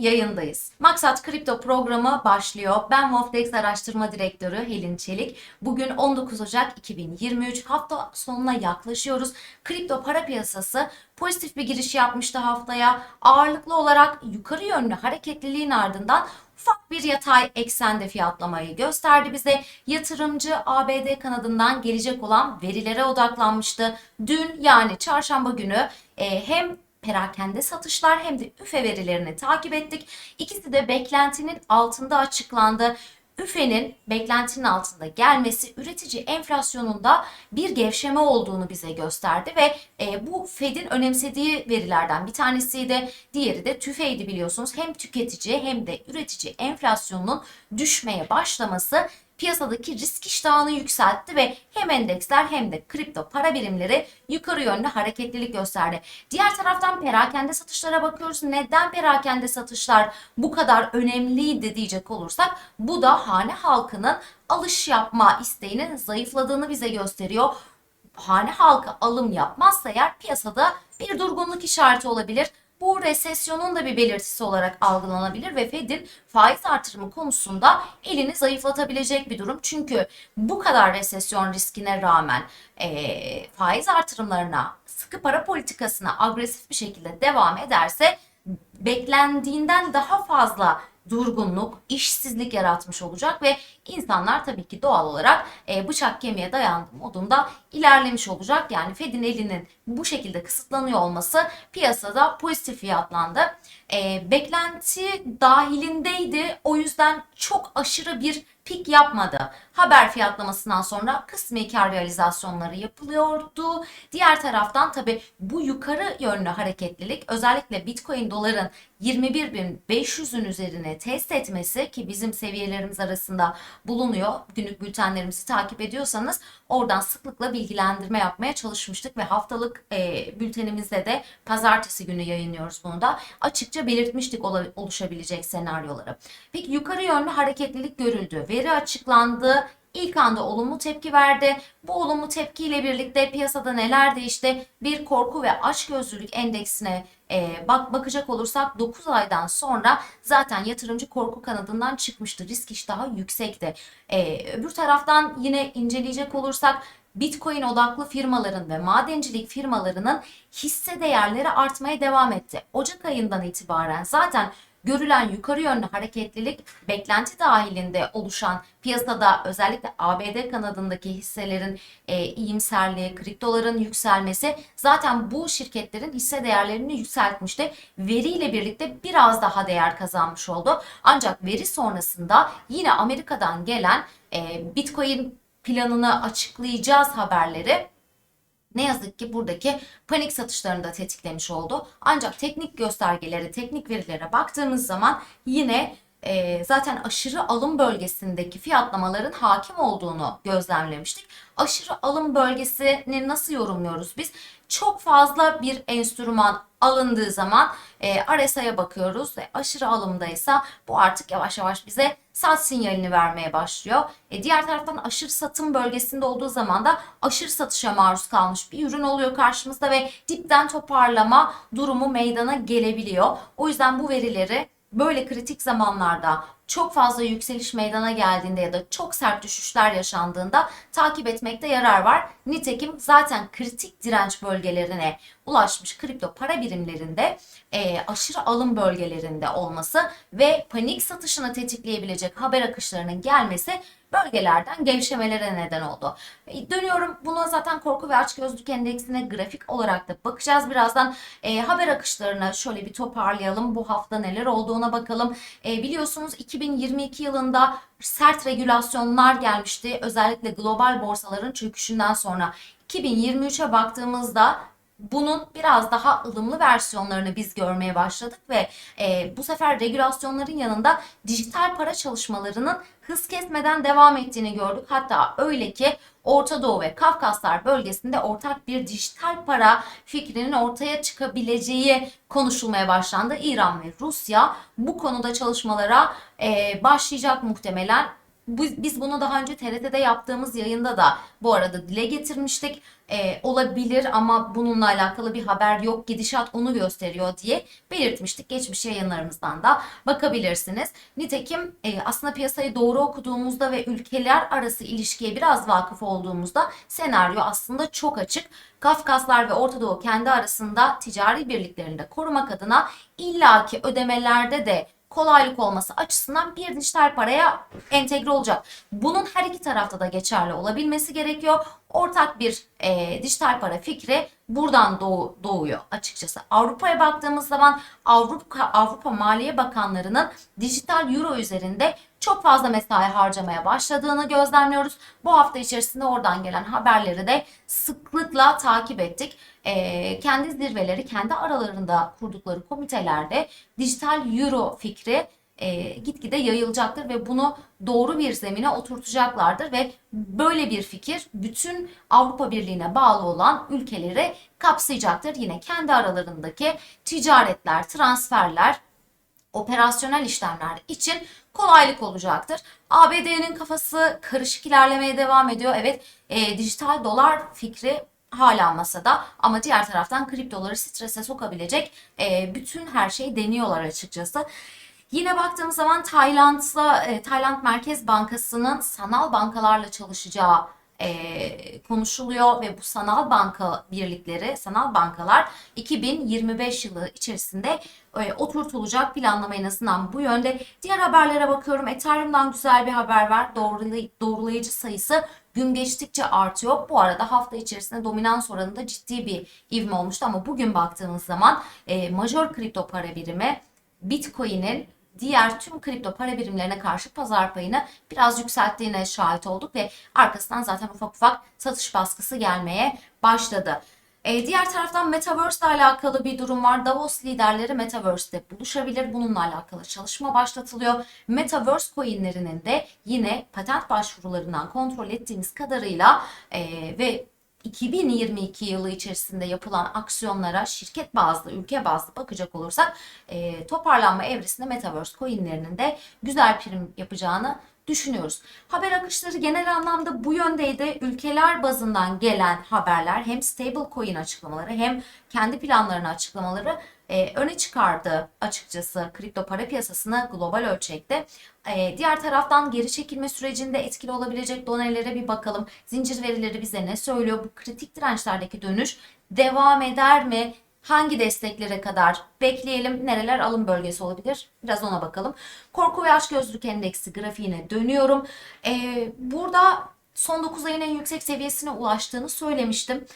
yayındayız. Maksat Kripto programı başlıyor. Ben Wolfdex Araştırma Direktörü Helin Çelik. Bugün 19 Ocak 2023 hafta sonuna yaklaşıyoruz. Kripto para piyasası pozitif bir giriş yapmıştı haftaya. Ağırlıklı olarak yukarı yönlü hareketliliğin ardından ufak bir yatay eksende fiyatlamayı gösterdi bize. Yatırımcı ABD kanadından gelecek olan verilere odaklanmıştı. Dün yani çarşamba günü e, hem perakende satışlar hem de üfe verilerini takip ettik. İkisi de beklentinin altında açıklandı. Üfe'nin beklentinin altında gelmesi üretici enflasyonunda bir gevşeme olduğunu bize gösterdi ve e, bu Fed'in önemsediği verilerden bir tanesiydi. Diğeri de TÜFE'ydi biliyorsunuz. Hem tüketici hem de üretici enflasyonunun düşmeye başlaması piyasadaki risk iştahını yükseltti ve hem endeksler hem de kripto para birimleri yukarı yönlü hareketlilik gösterdi. Diğer taraftan perakende satışlara bakıyoruz. Neden perakende satışlar bu kadar önemliydi diyecek olursak bu da hane halkının alış yapma isteğinin zayıfladığını bize gösteriyor. Hane halkı alım yapmazsa eğer piyasada bir durgunluk işareti olabilir. Bu resesyonun da bir belirtisi olarak algılanabilir ve Fed'in faiz artırımı konusunda elini zayıflatabilecek bir durum. Çünkü bu kadar resesyon riskine rağmen eee, faiz artırımlarına, sıkı para politikasına agresif bir şekilde devam ederse beklendiğinden daha fazla durgunluk, işsizlik yaratmış olacak ve insanlar tabii ki doğal olarak e, bıçak kemiğe dayandı modunda ilerlemiş olacak. Yani Fed'in elinin bu şekilde kısıtlanıyor olması piyasada pozitif fiyatlandı. E, beklenti dahilindeydi. O yüzden çok aşırı bir pik yapmadı. Haber fiyatlamasından sonra kısmi kar realizasyonları yapılıyordu. Diğer taraftan tabii bu yukarı yönlü hareketlilik özellikle Bitcoin doların 21.500'ün üzerine test etmesi ki bizim seviyelerimiz arasında bulunuyor. Günlük bültenlerimizi takip ediyorsanız oradan sıklıkla bilgilendirme yapmaya çalışmıştık ve haftalık e, bültenimizde de pazartesi günü yayınlıyoruz bunu da. Açıkça belirtmiştik oluşabilecek senaryoları. Peki yukarı yönlü hareketlilik görüldü. Veri açıklandı. İlk anda olumlu tepki verdi. Bu olumlu tepkiyle birlikte piyasada neler değişti? Bir korku ve açgözlülük endeksine e, bak bakacak olursak 9 aydan sonra zaten yatırımcı korku kanadından çıkmıştı. Risk iştahı yüksekti. E, öbür taraftan yine inceleyecek olursak Bitcoin odaklı firmaların ve madencilik firmalarının hisse değerleri artmaya devam etti. Ocak ayından itibaren zaten görülen yukarı yönlü hareketlilik beklenti dahilinde oluşan piyasada özellikle ABD kanadındaki hisselerin e, iyimserliği, kriptoların yükselmesi zaten bu şirketlerin hisse değerlerini yükseltmişti. Veriyle birlikte biraz daha değer kazanmış oldu. Ancak veri sonrasında yine Amerika'dan gelen e, Bitcoin planını açıklayacağız haberleri ne yazık ki buradaki panik satışlarını da tetiklemiş oldu. Ancak teknik göstergelere, teknik verilere baktığımız zaman yine e, zaten aşırı alım bölgesindeki fiyatlamaların hakim olduğunu gözlemlemiştik. Aşırı alım bölgesini nasıl yorumluyoruz biz? Çok fazla bir enstrüman alındığı zaman e, RSI'ye bakıyoruz ve aşırı alımdaysa bu artık yavaş yavaş bize sat sinyalini vermeye başlıyor. E, diğer taraftan aşırı satım bölgesinde olduğu zaman da aşırı satışa maruz kalmış bir ürün oluyor karşımızda ve dipten toparlama durumu meydana gelebiliyor. O yüzden bu verileri böyle kritik zamanlarda çok fazla yükseliş meydana geldiğinde ya da çok sert düşüşler yaşandığında takip etmekte yarar var. Nitekim zaten kritik direnç bölgelerine ulaşmış kripto para birimlerinde e, aşırı alım bölgelerinde olması ve panik satışını tetikleyebilecek haber akışlarının gelmesi bölgelerden gevşemelere neden oldu. E, Dönüyorum buna zaten korku ve açgözlülük endeksine grafik olarak da bakacağız. Birazdan e, haber akışlarına şöyle bir toparlayalım. Bu hafta neler olduğuna bakalım. E, biliyorsunuz 2022 yılında sert regülasyonlar gelmişti. Özellikle global borsaların çöküşünden sonra 2023'e baktığımızda bunun biraz daha ılımlı versiyonlarını biz görmeye başladık ve e, bu sefer regülasyonların yanında dijital para çalışmalarının hız kesmeden devam ettiğini gördük. Hatta öyle ki Orta Doğu ve Kafkaslar bölgesinde ortak bir dijital para fikrinin ortaya çıkabileceği konuşulmaya başlandı. İran ve Rusya bu konuda çalışmalara e, başlayacak muhtemelen. Biz bunu daha önce TRT'de yaptığımız yayında da bu arada dile getirmiştik. e, olabilir ama bununla alakalı bir haber yok. Gidişat onu gösteriyor diye belirtmiştik. Geçmiş yayınlarımızdan da bakabilirsiniz. Nitekim e, aslında piyasayı doğru okuduğumuzda ve ülkeler arası ilişkiye biraz vakıf olduğumuzda senaryo aslında çok açık. Kafkaslar ve Orta Doğu kendi arasında ticari birliklerini de korumak adına illaki ödemelerde de kolaylık olması açısından bir dijital paraya entegre olacak. Bunun her iki tarafta da geçerli olabilmesi gerekiyor. Ortak bir e, dijital para fikri buradan doğu, doğuyor açıkçası. Avrupa'ya baktığımız zaman Avrupa Avrupa Maliye Bakanlarının dijital euro üzerinde çok fazla mesai harcamaya başladığını gözlemliyoruz. Bu hafta içerisinde oradan gelen haberleri de sıklıkla takip ettik. Ee, kendi zirveleri, kendi aralarında kurdukları komitelerde dijital euro fikri e, gitgide yayılacaktır ve bunu doğru bir zemine oturtacaklardır ve böyle bir fikir bütün Avrupa Birliği'ne bağlı olan ülkeleri kapsayacaktır. Yine kendi aralarındaki ticaretler, transferler, operasyonel işlemler için kolaylık olacaktır. ABD'nin kafası karışık ilerlemeye devam ediyor. Evet, e, dijital dolar fikri hala masada ama diğer taraftan kriptoları strese sokabilecek e, bütün her şeyi deniyorlar açıkçası. Yine baktığımız zaman Tayland'la e, Tayland Merkez Bankası'nın sanal bankalarla çalışacağı e, konuşuluyor ve bu sanal banka birlikleri, sanal bankalar 2025 yılı içerisinde e, oturtulacak planlama en azından bu yönde. Diğer haberlere bakıyorum. Ethereum'dan güzel bir haber var. Doğrulay doğrulayıcı sayısı gün geçtikçe artıyor. Bu arada hafta içerisinde dominans oranında ciddi bir ivme olmuştu ama bugün baktığımız zaman e, major kripto para birimi Bitcoin'in diğer tüm kripto para birimlerine karşı pazar payını biraz yükselttiğine şahit olduk ve arkasından zaten ufak ufak satış baskısı gelmeye başladı. E, diğer taraftan Metaverse ile alakalı bir durum var. Davos liderleri Metaverse'de buluşabilir. Bununla alakalı çalışma başlatılıyor. Metaverse coinlerinin de yine patent başvurularından kontrol ettiğimiz kadarıyla e, ve 2022 yılı içerisinde yapılan aksiyonlara şirket bazlı, ülke bazlı bakacak olursak e, toparlanma evresinde Metaverse coinlerinin de güzel prim yapacağını düşünüyoruz. Haber akışları genel anlamda bu yöndeydi. Ülkeler bazından gelen haberler hem stable coin açıklamaları hem kendi planlarını açıklamaları e, öne çıkardı açıkçası kripto para piyasasını global ölçekte. E, diğer taraftan geri çekilme sürecinde etkili olabilecek donelere bir bakalım. Zincir verileri bize ne söylüyor? Bu kritik dirençlerdeki dönüş devam eder mi? Hangi desteklere kadar bekleyelim? Nereler alım bölgesi olabilir? Biraz ona bakalım. Korku ve açgözlülük endeksi grafiğine dönüyorum. Ee, burada son 9 ayın en yüksek seviyesine ulaştığını söylemiştim.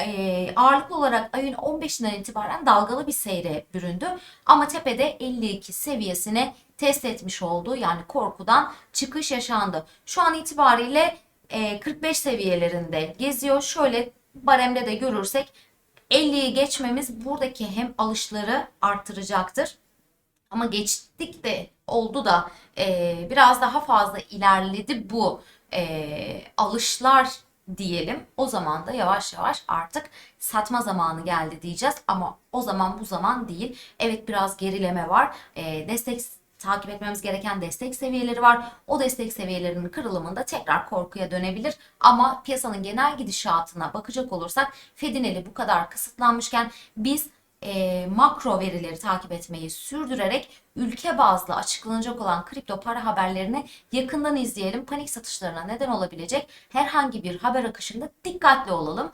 Ee, ağırlıklı olarak ayın 15'inden itibaren dalgalı bir seyre büründü. Ama tepede 52 seviyesine test etmiş oldu. Yani korkudan çıkış yaşandı. Şu an itibariyle e, 45 seviyelerinde geziyor. Şöyle baremde de görürsek 50'yi geçmemiz buradaki hem alışları arttıracaktır. Ama geçtik de oldu da e, biraz daha fazla ilerledi bu e, alışlar diyelim. O zaman da yavaş yavaş artık satma zamanı geldi diyeceğiz. Ama o zaman bu zaman değil. Evet biraz gerileme var. E, destek takip etmemiz gereken destek seviyeleri var. O destek seviyelerinin kırılımında tekrar korkuya dönebilir. Ama piyasanın genel gidişatına bakacak olursak Fed'in eli bu kadar kısıtlanmışken biz e, makro verileri takip etmeyi sürdürerek ülke bazlı açıklanacak olan kripto para haberlerini yakından izleyelim. Panik satışlarına neden olabilecek herhangi bir haber akışında dikkatli olalım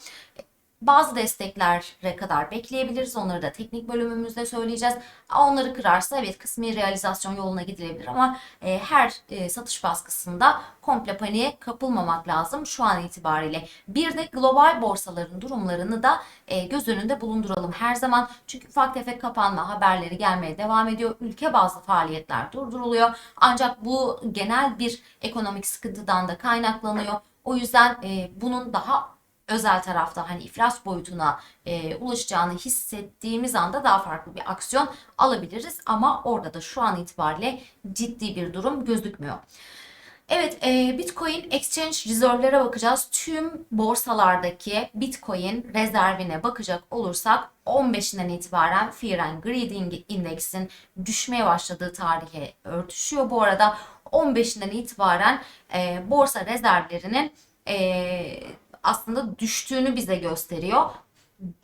bazı desteklere kadar bekleyebiliriz. Onları da teknik bölümümüzde söyleyeceğiz. Onları kırarsa evet kısmi realizasyon yoluna gidilebilir ama e, her e, satış baskısında komple paniğe kapılmamak lazım şu an itibariyle. Bir de global borsaların durumlarını da e, göz önünde bulunduralım her zaman. Çünkü ufak tefek kapanma haberleri gelmeye devam ediyor. Ülke bazlı faaliyetler durduruluyor. Ancak bu genel bir ekonomik sıkıntıdan da kaynaklanıyor. O yüzden e, bunun daha özel tarafta hani iflas boyutuna e, ulaşacağını hissettiğimiz anda daha farklı bir aksiyon alabiliriz. Ama orada da şu an itibariyle ciddi bir durum gözükmüyor. Evet, e, Bitcoin Exchange Reserve'lere bakacağız. Tüm borsalardaki Bitcoin rezervine bakacak olursak 15'inden itibaren Fear and Greed Index'in düşmeye başladığı tarihe örtüşüyor. Bu arada 15'inden itibaren e, borsa rezervlerinin e, aslında düştüğünü bize gösteriyor.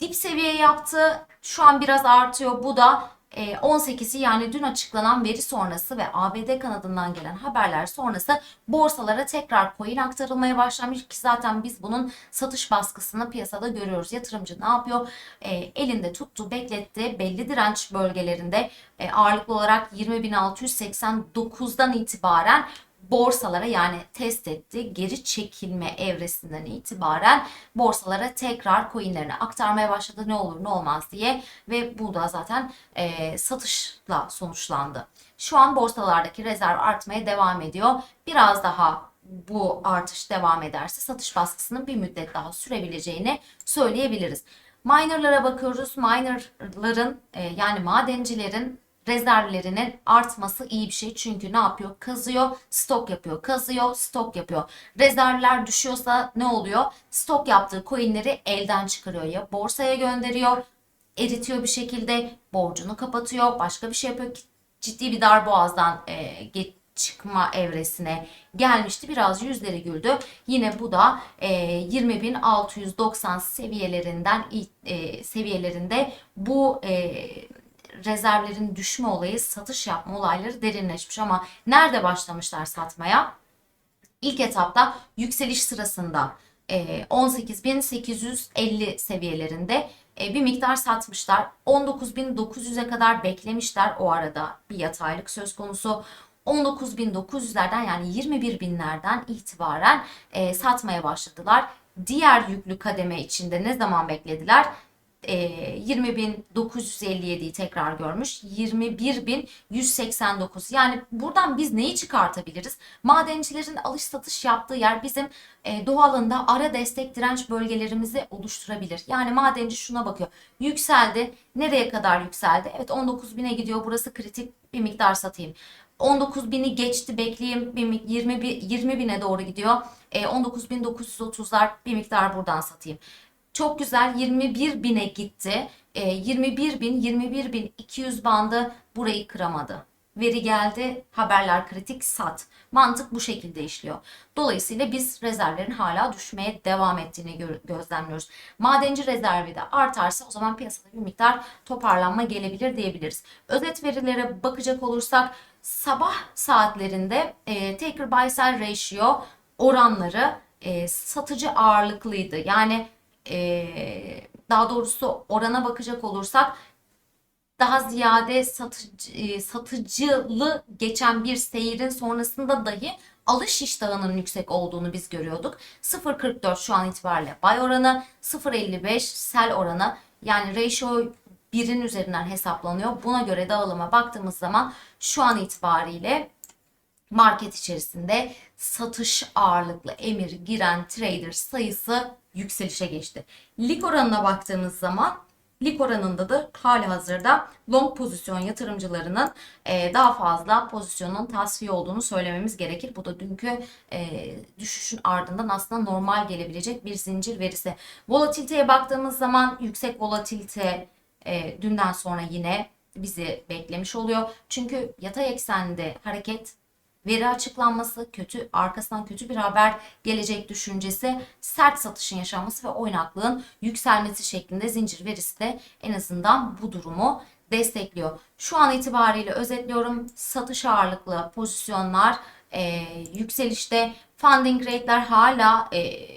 Dip seviye yaptı. Şu an biraz artıyor. Bu da e, 18'i yani dün açıklanan veri sonrası ve ABD kanadından gelen haberler sonrası borsalara tekrar coin aktarılmaya başlamış ki zaten biz bunun satış baskısını piyasada görüyoruz. Yatırımcı ne yapıyor? E, elinde tuttu, bekletti. Belli direnç bölgelerinde e, ağırlıklı olarak 20.689'dan itibaren borsalara yani test etti. Geri çekilme evresinden itibaren borsalara tekrar coinlerini aktarmaya başladı. Ne olur ne olmaz diye ve bu da zaten e, satışla sonuçlandı. Şu an borsalardaki rezerv artmaya devam ediyor. Biraz daha bu artış devam ederse satış baskısının bir müddet daha sürebileceğini söyleyebiliriz. Minerlara bakıyoruz. Minerların e, yani madencilerin rezervlerinin artması iyi bir şey. Çünkü ne yapıyor? Kazıyor, stok yapıyor, kazıyor, stok yapıyor. Rezervler düşüyorsa ne oluyor? Stok yaptığı coinleri elden çıkarıyor ya borsaya gönderiyor, eritiyor bir şekilde, borcunu kapatıyor, başka bir şey yapıyor. Ciddi bir darboğazdan e, geç çıkma evresine gelmişti. Biraz yüzleri güldü. Yine bu da e, 20.690 seviyelerinden e, seviyelerinde bu e, rezervlerin düşme olayı, satış yapma olayları derinleşmiş ama nerede başlamışlar satmaya? İlk etapta yükseliş sırasında 18.850 seviyelerinde bir miktar satmışlar. 19.900'e kadar beklemişler o arada bir yataylık söz konusu. 19.900'lerden yani 21 binlerden itibaren e, satmaya başladılar. Diğer yüklü kademe içinde ne zaman beklediler? E, 20.957'yi tekrar görmüş. 21.189 yani buradan biz neyi çıkartabiliriz? Madencilerin alış satış yaptığı yer bizim e, doğalında ara destek direnç bölgelerimizi oluşturabilir. Yani madenci şuna bakıyor. Yükseldi. Nereye kadar yükseldi? Evet 19.000'e gidiyor. Burası kritik bir miktar satayım. 19 bini geçti bekleyeyim 20, 20 bine doğru gidiyor. E, 19.930'lar bir miktar buradan satayım. Çok güzel 21 bine gitti. E, 21 bin 21 bin 200 bandı burayı kıramadı. Veri geldi haberler kritik sat. Mantık bu şekilde işliyor. Dolayısıyla biz rezervlerin hala düşmeye devam ettiğini gö gözlemliyoruz. Madenci rezervi de artarsa o zaman piyasada bir miktar toparlanma gelebilir diyebiliriz. Özet verilere bakacak olursak sabah saatlerinde e, taker buy sell ratio oranları e, satıcı ağırlıklıydı. Yani e, daha doğrusu orana bakacak olursak daha ziyade satıcı, e, satıcılı geçen bir seyirin sonrasında dahi alış iştahının yüksek olduğunu biz görüyorduk. 0.44 şu an itibariyle buy oranı, 0.55 sell oranı yani ratio birin üzerinden hesaplanıyor. Buna göre dağılıma baktığımız zaman şu an itibariyle market içerisinde satış ağırlıklı emir giren trader sayısı yükselişe geçti. Lik oranına baktığımız zaman lik oranında da hali hazırda long pozisyon yatırımcılarının e, daha fazla pozisyonun tasfiye olduğunu söylememiz gerekir. Bu da dünkü e, düşüşün ardından aslında normal gelebilecek bir zincir verisi. Volatiliteye baktığımız zaman yüksek volatilite e, dünden sonra yine bizi beklemiş oluyor. Çünkü yatay eksende hareket veri açıklanması, kötü arkasından kötü bir haber gelecek düşüncesi, sert satışın yaşanması ve oynaklığın yükselmesi şeklinde zincir verisi de en azından bu durumu destekliyor. Şu an itibariyle özetliyorum. Satış ağırlıklı pozisyonlar e, yükselişte. Funding rate'ler hala e,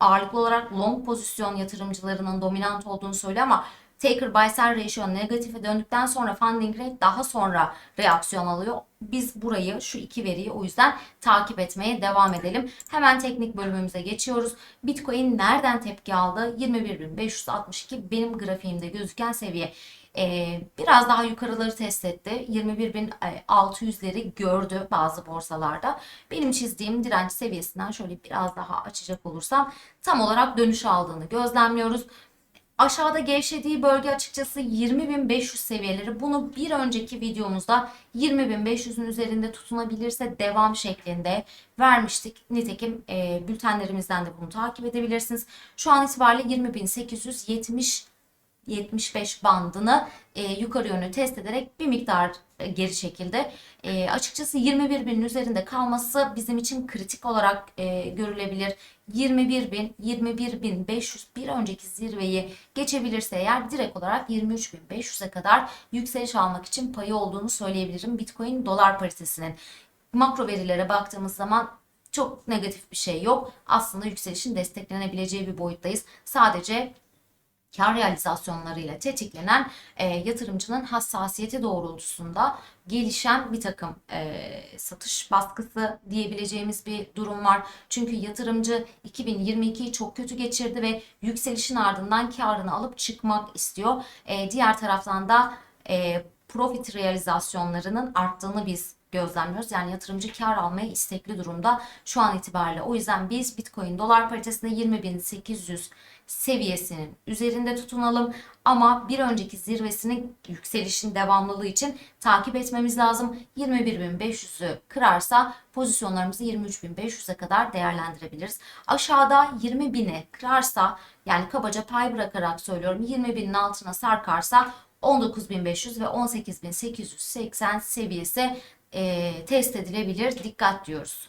ağırlıklı olarak long pozisyon yatırımcılarının dominant olduğunu söylüyor ama taker buy sell ratio negatife döndükten sonra funding rate daha sonra reaksiyon alıyor. Biz burayı şu iki veriyi o yüzden takip etmeye devam edelim. Hemen teknik bölümümüze geçiyoruz. Bitcoin nereden tepki aldı? 21.562 benim grafiğimde gözüken seviye. Ee, biraz daha yukarıları test etti. 21.600'leri gördü bazı borsalarda. Benim çizdiğim direnç seviyesinden şöyle biraz daha açacak olursam tam olarak dönüş aldığını gözlemliyoruz. Aşağıda gevşediği bölge açıkçası 20.500 seviyeleri. Bunu bir önceki videomuzda 20.500'ün üzerinde tutunabilirse devam şeklinde vermiştik. Nitekim e, bültenlerimizden de bunu takip edebilirsiniz. Şu an itibariyle 20.870 75 bandını e, yukarı yönlü test ederek bir miktar e, geri çekildi. E, açıkçası 21 binin üzerinde kalması bizim için kritik olarak e, görülebilir. 21 bin, 21 bin 500 bir önceki zirveyi geçebilirse eğer direkt olarak 23 bin 500'e kadar yükseliş almak için payı olduğunu söyleyebilirim. Bitcoin dolar paritesinin makro verilere baktığımız zaman çok negatif bir şey yok. Aslında yükselişin desteklenebileceği bir boyuttayız. Sadece kar realizasyonlarıyla tetiklenen e, yatırımcının hassasiyeti doğrultusunda gelişen bir takım e, satış baskısı diyebileceğimiz bir durum var. Çünkü yatırımcı 2022'yi çok kötü geçirdi ve yükselişin ardından karını alıp çıkmak istiyor. E, diğer taraftan da e, profit realizasyonlarının arttığını biz gözlemliyoruz. Yani yatırımcı kar almaya istekli durumda şu an itibariyle. O yüzden biz Bitcoin dolar paritesinde 20.800 seviyesinin üzerinde tutunalım ama bir önceki zirvesinin yükselişin devamlılığı için takip etmemiz lazım. 21.500'ü kırarsa pozisyonlarımızı 23.500'e kadar değerlendirebiliriz. Aşağıda 20.000'i kırarsa yani kabaca pay bırakarak söylüyorum 20.000'in altına sarkarsa 19.500 ve 18.880 seviyesi e, test edilebilir. Dikkat diyoruz.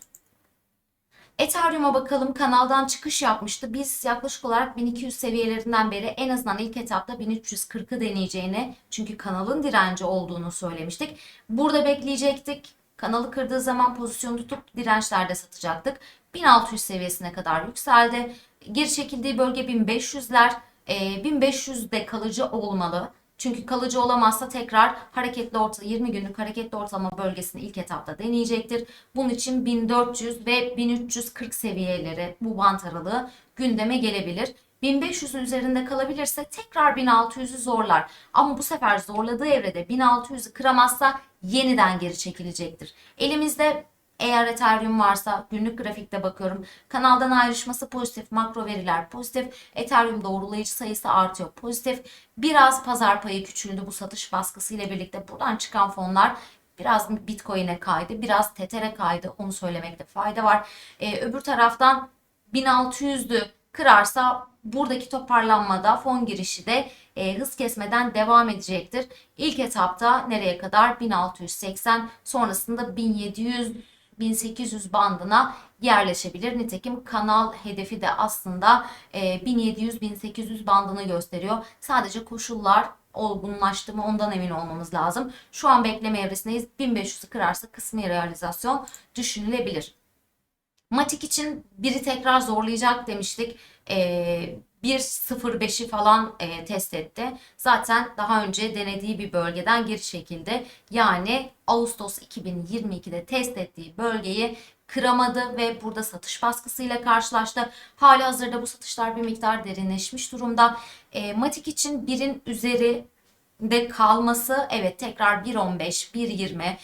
Ethereum'a bakalım. Kanaldan çıkış yapmıştı. Biz yaklaşık olarak 1200 seviyelerinden beri en azından ilk etapta 1340'ı deneyeceğini çünkü kanalın direnci olduğunu söylemiştik. Burada bekleyecektik. Kanalı kırdığı zaman pozisyonu tutup dirençlerde satacaktık. 1600 seviyesine kadar yükseldi. Geri çekildiği bölge 1500'ler. E, 1500'de kalıcı olmalı. Çünkü kalıcı olamazsa tekrar hareketli orta 20 günlük hareketli ortalama bölgesini ilk etapta deneyecektir. Bunun için 1400 ve 1340 seviyeleri bu bant aralığı gündeme gelebilir. 1500'ün üzerinde kalabilirse tekrar 1600'ü zorlar. Ama bu sefer zorladığı evrede 1600'ü kıramazsa yeniden geri çekilecektir. Elimizde eğer Ethereum varsa günlük grafikte bakıyorum. Kanaldan ayrışması pozitif, makro veriler pozitif. Ethereum doğrulayıcı sayısı artıyor pozitif. Biraz pazar payı küçüldü bu satış baskısı ile birlikte. Buradan çıkan fonlar biraz Bitcoin'e kaydı, biraz Tether'e kaydı. Onu söylemekte fayda var. Ee, öbür taraftan 1600'lü kırarsa buradaki toparlanmada fon girişi de e, hız kesmeden devam edecektir. İlk etapta nereye kadar? 1680 sonrasında 1700 1800 bandına yerleşebilir. Nitekim kanal hedefi de aslında 1700-1800 bandını gösteriyor. Sadece koşullar olgunlaştı mı ondan emin olmamız lazım. Şu an bekleme evresindeyiz. 1500'ü kırarsa kısmi realizasyon düşünülebilir. Matik için biri tekrar zorlayacak demiştik. Ee, 1.05'i falan e, test etti. Zaten daha önce denediği bir bölgeden geri çekildi. Yani Ağustos 2022'de test ettiği bölgeyi kıramadı ve burada satış baskısıyla karşılaştı. Hali hazırda bu satışlar bir miktar derinleşmiş durumda. E, Matik için birin üzeri de kalması evet tekrar 1.15, 1.20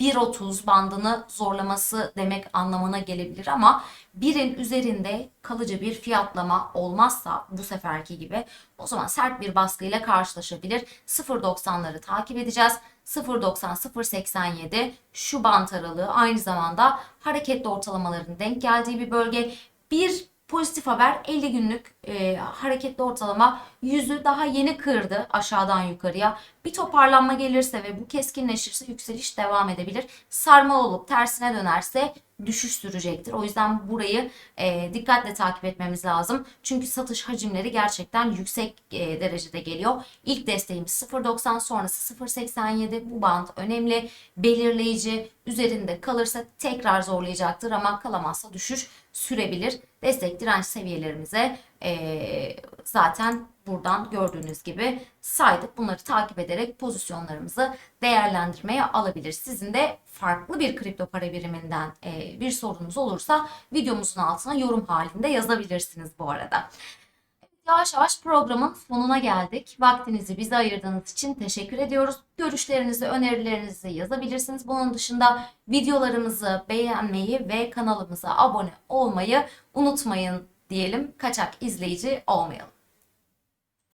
1.30 bandını zorlaması demek anlamına gelebilir ama birin üzerinde kalıcı bir fiyatlama olmazsa bu seferki gibi o zaman sert bir baskıyla karşılaşabilir. 0.90'ları takip edeceğiz. 0.90 0.87 şu bant aralığı aynı zamanda hareketli ortalamaların denk geldiği bir bölge. Bir Pozitif haber 50 günlük e, hareketli ortalama yüzü daha yeni kırdı aşağıdan yukarıya. Bir toparlanma gelirse ve bu keskinleşirse yükseliş devam edebilir. Sarmal olup tersine dönerse düşüş sürecektir. O yüzden burayı e, dikkatle takip etmemiz lazım. Çünkü satış hacimleri gerçekten yüksek e, derecede geliyor. İlk desteğimiz 0.90 sonrası 0.87 bu band önemli. Belirleyici üzerinde kalırsa tekrar zorlayacaktır ama kalamazsa düşüş sürebilir. Destek direnç seviyelerimize e, zaten buradan gördüğünüz gibi saydık. Bunları takip ederek pozisyonlarımızı değerlendirmeye alabilir. Sizin de farklı bir kripto para biriminden e, bir sorunuz olursa videomuzun altına yorum halinde yazabilirsiniz bu arada. Yavaş yavaş programın sonuna geldik. Vaktinizi bize ayırdığınız için teşekkür ediyoruz. Görüşlerinizi, önerilerinizi yazabilirsiniz. Bunun dışında videolarımızı beğenmeyi ve kanalımıza abone olmayı unutmayın diyelim. Kaçak izleyici olmayalım.